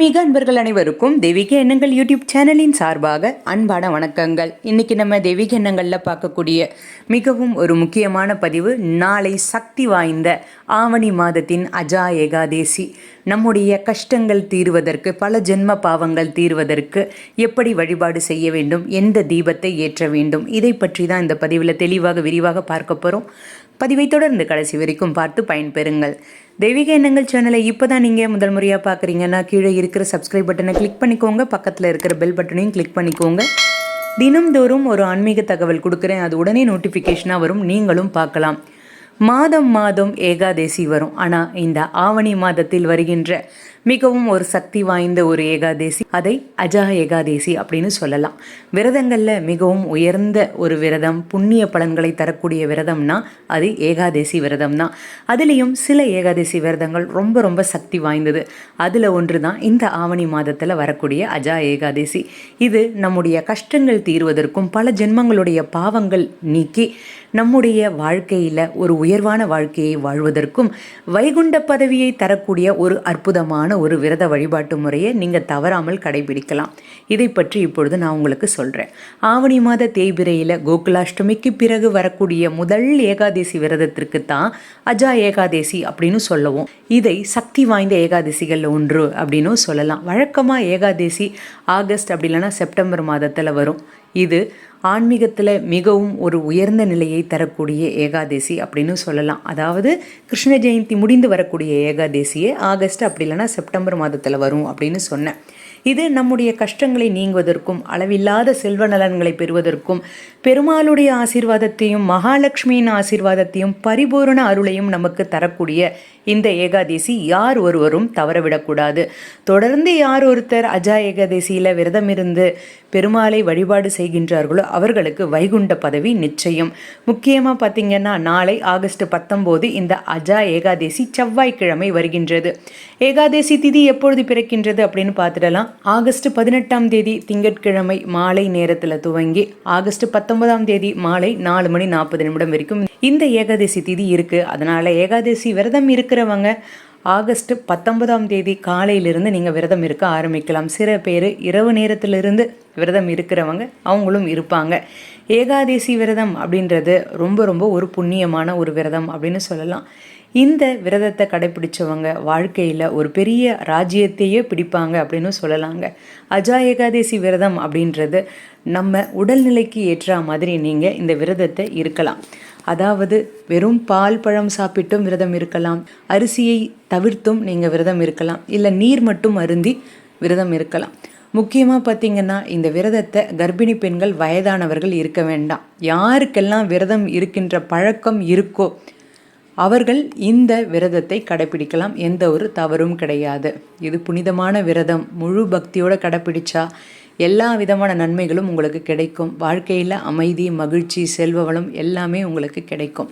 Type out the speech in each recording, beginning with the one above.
மிக அன்பர்கள் அனைவருக்கும் தெய்வீக எண்ணங்கள் யூடியூப் சேனலின் சார்பாக அன்பான வணக்கங்கள். இன்னைக்கு நம்ம தெய்வீக எண்ணங்களில் பார்க்கக்கூடிய மிகவும் ஒரு முக்கியமான பதிவு நாளை சக்தி வாய்ந்த ஆவணி மாதத்தின் அஜா ஏகாதேசி. நம்முடைய கஷ்டங்கள் தீர்வதற்கு பல ஜென்ம பாவங்கள் தீர்வதற்கு எப்படி வழிபாடு செய்ய வேண்டும் எந்த தீபத்தை ஏற்ற வேண்டும் இதை பற்றி தான் இந்த பதிவில் தெளிவாக விரிவாக பார்க்க போகிறோம் பதிவை தொடர்ந்து கடைசி வரைக்கும் பார்த்து பயன்பெறுங்கள். தெய்வீக எண்ணங்கள் சேனலை இப்போ தான் நீங்கள் முதல் முறையாக பார்க்குறீங்கன்னா கீழே இருக்கிற சப்ஸ்கிரைப் பட்டனை கிளிக் பண்ணிக்கோங்க. பக்கத்தில் இருக்கிற பெல் பட்டனையும் கிளிக் பண்ணிக்கோங்க. தினம்தோறும் ஒரு ஆன்மீக தகவல் கொடுக்குறேன். அது உடனே நோட்டிஃபிகேஷனாக வரும். நீங்களும் பார்க்கலாம். மாதம் மாதம் ஏகாதேசி வரும். ஆனால் இந்த ஆவணி மாதத்தில் வருகின்ற மிகவும் ஒரு சக்தி வாய்ந்த ஒரு ஏகாதேசி அதை அஜா ஏகாதேசி அப்படின்னு சொல்லலாம். விரதங்களில் மிகவும் உயர்ந்த ஒரு விரதம் புண்ணிய பலன்களை தரக்கூடிய விரதம்னா அது ஏகாதேசி விரதம் தான் அதுலேயும் சில ஏகாதேசி விரதங்கள் ரொம்ப ரொம்ப சக்தி வாய்ந்தது. அதில் ஒன்று தான் இந்த ஆவணி மாதத்தில் வரக்கூடிய அஜா ஏகாதேசி. இது நம்முடைய கஷ்டங்கள் தீர்வதற்கும் பல ஜென்மங்களுடைய பாவங்கள் நீக்கி நம்முடைய வாழ்க்கையில் ஒரு உயர்வான வாழ்க்கையை வாழ்வதற்கும் வைகுண்ட பதவியை தரக்கூடிய ஒரு அற்புதமான ஒரு விரத வழிபாட்டு முறையை நீங்கள் தவறாமல் கடைபிடிக்கலாம். இதை பற்றி இப்பொழுது நான் உங்களுக்கு சொல்கிறேன் ஆவணி மாத தேய்பிரையில் கோகுலாஷ்டமிக்கு பிறகு வரக்கூடிய முதல் ஏகாதசி விரதத்திற்கு தான் அஜா ஏகாதசி அப்படின்னு சொல்லவும் இதை சக்தி வாய்ந்த ஏகாதசிகளில் ஒன்று அப்படின்னும் சொல்லலாம். வழக்கமாக ஏகாதசி ஆகஸ்ட் அப்படி இல்லைன்னா செப்டம்பர் மாதத்தில் வரும். இது ஆன்மீகத்தில் மிகவும் ஒரு உயர்ந்த நிலையை தரக்கூடிய ஏகாதசி அப்படின்னு சொல்லலாம். அதாவது கிருஷ்ண ஜெயந்தி முடிந்து வரக்கூடிய ஏகாதசியே ஆகஸ்ட் அப்படி இல்லைன்னா செப்டம்பர் மாதத்தில் வரும் அப்படின்னு சொன்னேன். இது நம்முடைய கஷ்டங்களை நீங்குவதற்கும் அளவில்லாத செல்வ நலன்களை பெறுவதற்கும் பெருமாளுடைய ஆசீர்வாதத்தையும் மகாலட்சுமியின் ஆசீர்வாதத்தையும் பரிபூரண அருளையும் நமக்கு தரக்கூடிய இந்த ஏகாதசி யார் ஒருவரும் தவறவிடக்கூடாது. தொடர்ந்து யார் ஒருத்தர் அஜா ஏகாதேசியில் விரதம் இருந்து பெருமாளை வழிபாடு செய்கின்றார்களோ அவர்களுக்கு வைகுண்ட பதவி நிச்சயம். முக்கியமாக பார்த்தீங்கன்னா நாளை ஆகஸ்ட் பத்தொம்போது இந்த அஜா ஏகாதசி செவ்வாய்க்கிழமை வருகின்றது. ஏகாதசி திதி எப்பொழுது பிறக்கின்றது அப்படின்னு பார்த்துடலாம். ஆகஸ்ட் பதினெட்டாம் தேதி திங்கட்கிழமை மாலை நேரத்தில் துவங்கி ஆகஸ்ட் பத்தொன்பதாம் தேதி மாலை நாலு மணி நாற்பது நிமிடம் வரைக்கும் இந்த ஏகாதசி திதி இருக்குது அதனால் ஏகாதசி விரதம் இருக்கிறவங்க ஆகஸ்ட் பத்தொன்பதாம் தேதி காலையிலிருந்து நீங்கள் விரதம் இருக்க ஆரம்பிக்கலாம். சில பேர் இரவு நேரத்திலிருந்து விரதம் இருக்கிறவங்க அவங்களும் இருப்பாங்க. ஏகாதசி விரதம் அப்படின்றது ரொம்ப ரொம்ப ஒரு புண்ணியமான ஒரு விரதம் அப்படின்னு சொல்லலாம். இந்த விரதத்தை கடைப்பிடிச்சவங்க வாழ்க்கையில் ஒரு பெரிய ராஜ்யத்தையே பிடிப்பாங்க அப்படின்னு சொல்லலாங்க. அஜா ஏகாதசி விரதம் அப்படின்றது நம்ம உடல்நிலைக்கு ஏற்ற மாதிரி நீங்கள் இந்த விரதத்தை இருக்கலாம். அதாவது வெறும் பால் பழம் சாப்பிட்டும் விரதம் இருக்கலாம். அரிசியை தவிர்த்தும் நீங்கள் விரதம் இருக்கலாம். இல்லை நீர் மட்டும் அருந்தி விரதம் இருக்கலாம். முக்கியமாக பார்த்தீங்கன்னா இந்த விரதத்தை கர்ப்பிணி பெண்கள் வயதானவர்கள் இருக்க வேண்டாம். யாருக்கெல்லாம் விரதம் இருக்கின்ற பழக்கம் இருக்கோ அவர்கள் இந்த விரதத்தை கடைபிடிக்கலாம் எந்த ஒரு தவறும் கிடையாது. இது புனிதமான விரதம். முழு பக்தியோடு கடைப்பிடிச்சா எல்லா விதமான நன்மைகளும் உங்களுக்கு கிடைக்கும். வாழ்க்கையில் அமைதி மகிழ்ச்சி செல்வவளம் எல்லாமே உங்களுக்கு கிடைக்கும்.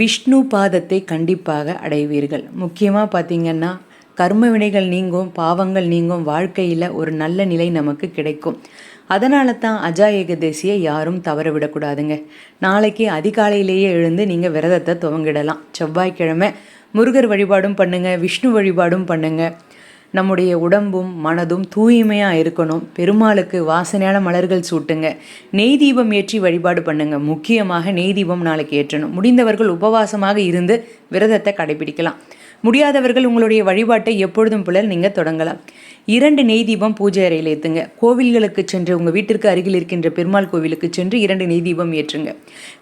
விஷ்ணு பாதத்தை கண்டிப்பாக அடைவீர்கள். முக்கியமாக பார்த்தீங்கன்னா கர்ம வினைகள் நீங்கும் பாவங்கள் நீங்கும் வாழ்க்கையில் ஒரு நல்ல நிலை நமக்கு கிடைக்கும். அதனால தான் அஜா ஏகதேசியை யாரும் தவற விடக்கூடாதுங்க. நாளைக்கு அதிகாலையிலேயே எழுந்து நீங்கள் விரதத்தை துவங்கிடலாம். செவ்வாய்க்கிழமை முருகர் வழிபாடும் பண்ணுங்கள் விஷ்ணு வழிபாடும் பண்ணுங்கள் நம்முடைய உடம்பும் மனதும் தூய்மையாக இருக்கணும். பெருமாளுக்கு வாசனையான மலர்கள் சூட்டுங்க. நெய் தீபம் ஏற்றி வழிபாடு பண்ணுங்க. முக்கியமாக நெய் தீபம் நாளைக்கு ஏற்றணும். முடிந்தவர்கள் உபவாசமாக இருந்து விரதத்தை கடைபிடிக்கலாம். முடியாதவர்கள் உங்களுடைய வழிபாட்டை எப்பொழுதும் போல நீங்கள் தொடங்கலாம். இரண்டு நெய் தீபம் பூஜை அறையில் ஏற்றுங்க கோவில்களுக்கு சென்று உங்கள் வீட்டிற்கு அருகில் இருக்கின்ற பெருமாள் கோவிலுக்கு சென்று இரண்டு நெய் தீபம் ஏற்றுங்க.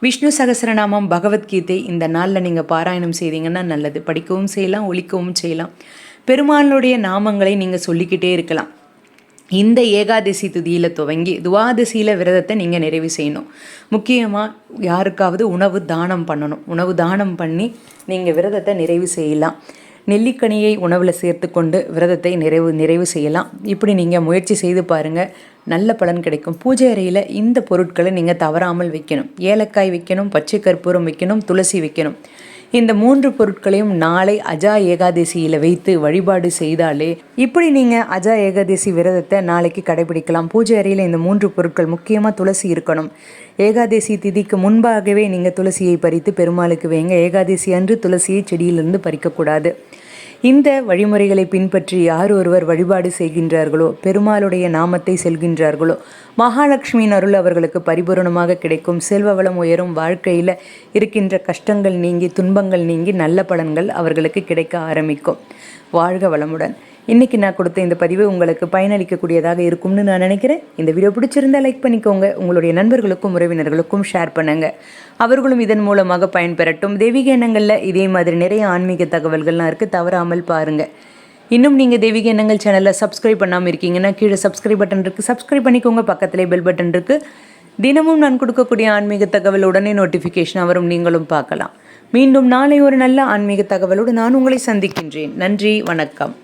விஷ்ணு சகசரநாமம் பகவத்கீதை இந்த நாளில் நீங்கள் பாராயணம் செய்தீங்கன்னா நல்லது. படிக்கவும் செய்யலாம் ஒழிக்கவும் செய்யலாம். பெருமாளுடைய நாமங்களை நீங்கள் சொல்லிக்கிட்டே இருக்கலாம். இந்த ஏகாதசி துதியில் துவங்கி துவாதசியில் விரதத்தை நீங்கள் நிறைவு செய்யணும். முக்கியமாக யாருக்காவது உணவு தானம் பண்ணணும். உணவு தானம் பண்ணி நீங்கள் விரதத்தை நிறைவு செய்யலாம். நெல்லிக்கனியை உணவில் சேர்த்து கொண்டு விரதத்தை நிறைவு நிறைவு செய்யலாம். இப்படி நீங்கள் முயற்சி செய்து பாருங்கள் நல்ல பலன் கிடைக்கும். பூஜை அறையில் இந்த பொருட்களை நீங்கள் தவறாமல் வைக்கணும். ஏலக்காய் வைக்கணும் பச்சை கற்பூரம் வைக்கணும் துளசி வைக்கணும். இந்த மூன்று பொருட்களையும் நாளை அஜா ஏகாதசியில் வைத்து வழிபாடு செய்தாலே இப்படி நீங்கள் அஜா ஏகாதசி விரதத்தை நாளைக்கு கடைபிடிக்கலாம். பூஜை அறையில் இந்த மூன்று பொருட்கள் முக்கியமாக துளசி இருக்கணும். ஏகாதசி திதிக்கு முன்பாகவே நீங்கள் துளசியை பறித்து பெருமாளுக்கு வைங்க. ஏகாதசி அன்று துளசியை செடியிலிருந்து பறிக்கக்கூடாது. இந்த வழிமுறைகளை பின்பற்றி யார் ஒருவர் வழிபாடு செய்கின்றார்களோ பெருமாளுடைய நாமத்தை செல்கின்றார்களோ மகாலட்சுமியின் அருள் அவர்களுக்கு பரிபூரணமாக கிடைக்கும். செல்வ வளம் உயரும் வாழ்க்கையில் இருக்கின்ற கஷ்டங்கள் நீங்கி துன்பங்கள் நீங்கி நல்ல பலன்கள் அவர்களுக்கு கிடைக்க ஆரம்பிக்கும். வாழ்க வளமுடன். இன்றைக்கி நான் கொடுத்த இந்த பதிவு உங்களுக்கு பயனளிக்கக்கூடியதாக இருக்கும்னு நான் நினைக்கிறேன். இந்த வீடியோ பிடிச்சிருந்தா லைக் பண்ணிக்கோங்க. உங்களுடைய நண்பர்களுக்கும் உறவினர்களுக்கும் ஷேர் பண்ணுங்கள் அவர்களும் இதன் மூலமாக பயன்பெறட்டும். தெய்வீக எண்ணங்களில் இதே மாதிரி நிறைய ஆன்மீக தகவல்கள்லாம் இருக்குது தவறாமல் பாருங்கள் இன்னும் நீங்கள் தெய்வீக எண்ணங்கள் சேனலில் சப்ஸ்கிரைப் பண்ணாமல் இருக்கீங்கன்னா கீழே சப்ஸ்கிரைப் பட்டன் இருக்குது சப்ஸ்கிரைப் பண்ணிக்கோங்க. பக்கத்திலே பெல் பட்டன் இருக்குது தினமும் நான் கொடுக்கக்கூடிய ஆன்மீக தகவல் உடனே நோட்டிஃபிகேஷன் வரும். நீங்களும் பார்க்கலாம். மீண்டும் நாளை ஒரு நல்ல ஆன்மீக தகவலோடு நான் உங்களை சந்திக்கின்றேன். நன்றி வணக்கம்.